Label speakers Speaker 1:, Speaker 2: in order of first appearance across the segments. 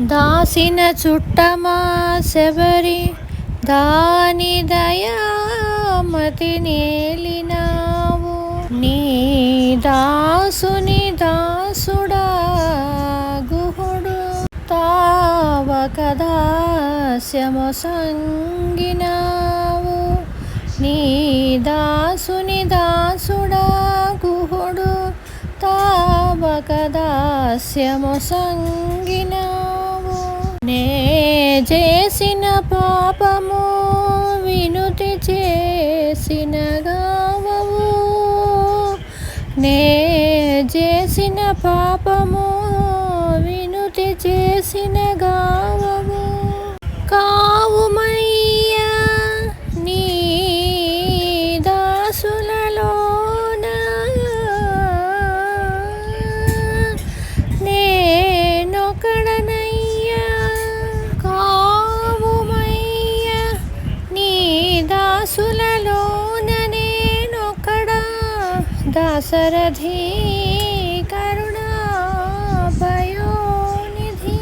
Speaker 1: దాసిన చుట్టమా శబరి దాని దయామతి నేలినావు. నీ దాసుని దాసుడా గుహుడు తావక దాస్యము సంగినావు. నీ దాసుని దాసుడా గుహుడు తావక దాస్యము సంగినావు. నే చేసిన పాపము వినుతి చేసిన గావవు. నే చేసిన పాపము వినుతి చేసిన గావవు. కా దాసులలోన నేనొకడా దాసరథి కరుణా పయోనిధి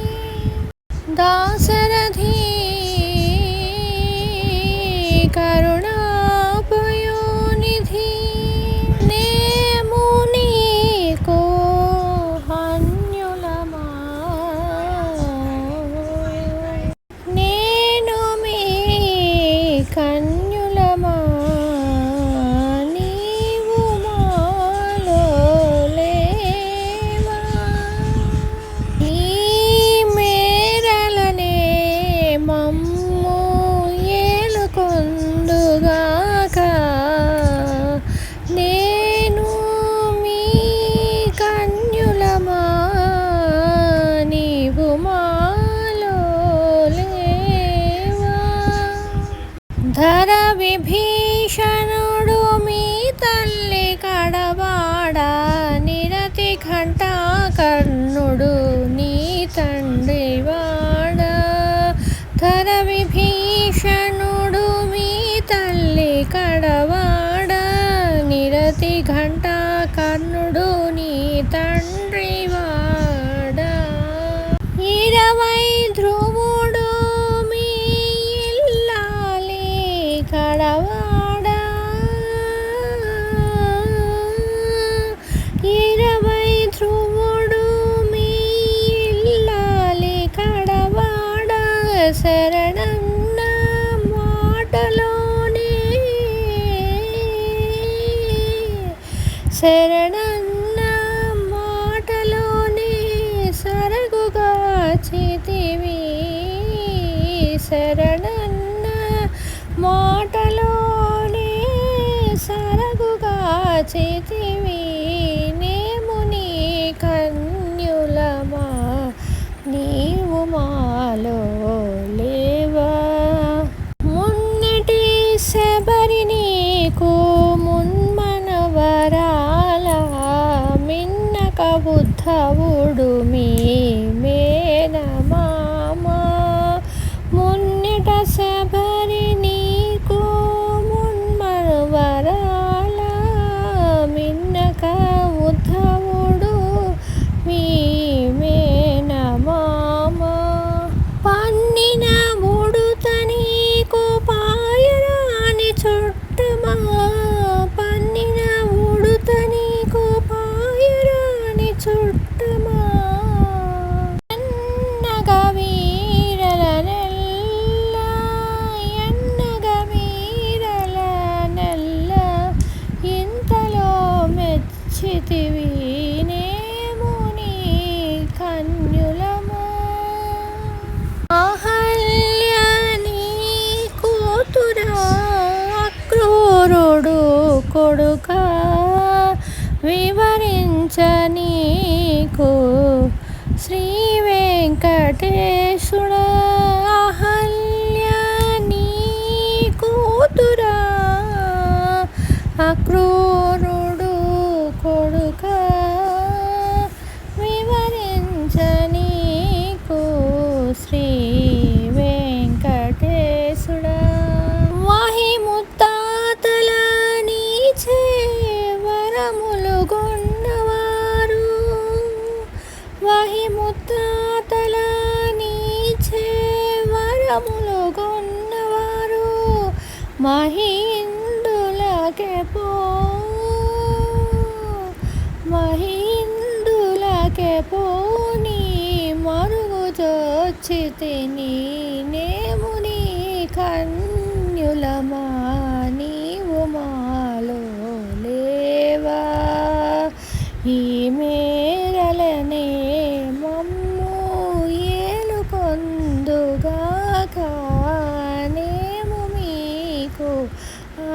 Speaker 1: విభీషణుడు మీ తల్లి కడవాడ నిరతి ఘంటా కర్ణుడు నీ తండ్రి వాడ. ధర విభీషణుడు మీ తల్లి కడవాడ నిరతి ఘంటా కర్ణుడు నీ తండ్రి శరణన్న మాటలోనే సరగుగా చితివి. శరణన్న మాటలోనే సరగుగా చితివి. ഉദ്ധവോടുമേ మెచ్చితివి నీ కన్యులము అహల్య నీ కూతురా అక్రూరుడు కొడుక? వివరించనీకు శ్రీ వెంకటేశుడు? అహల్య నీ కూతురా అక్రూ వరములు కొన్నవారు మహీందులకే పో. మహీందులకే పోని మరుగు చొచ్చితిని నేముని కన్యులమా నీవు మాలో లేవా. ఈమె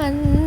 Speaker 1: கண்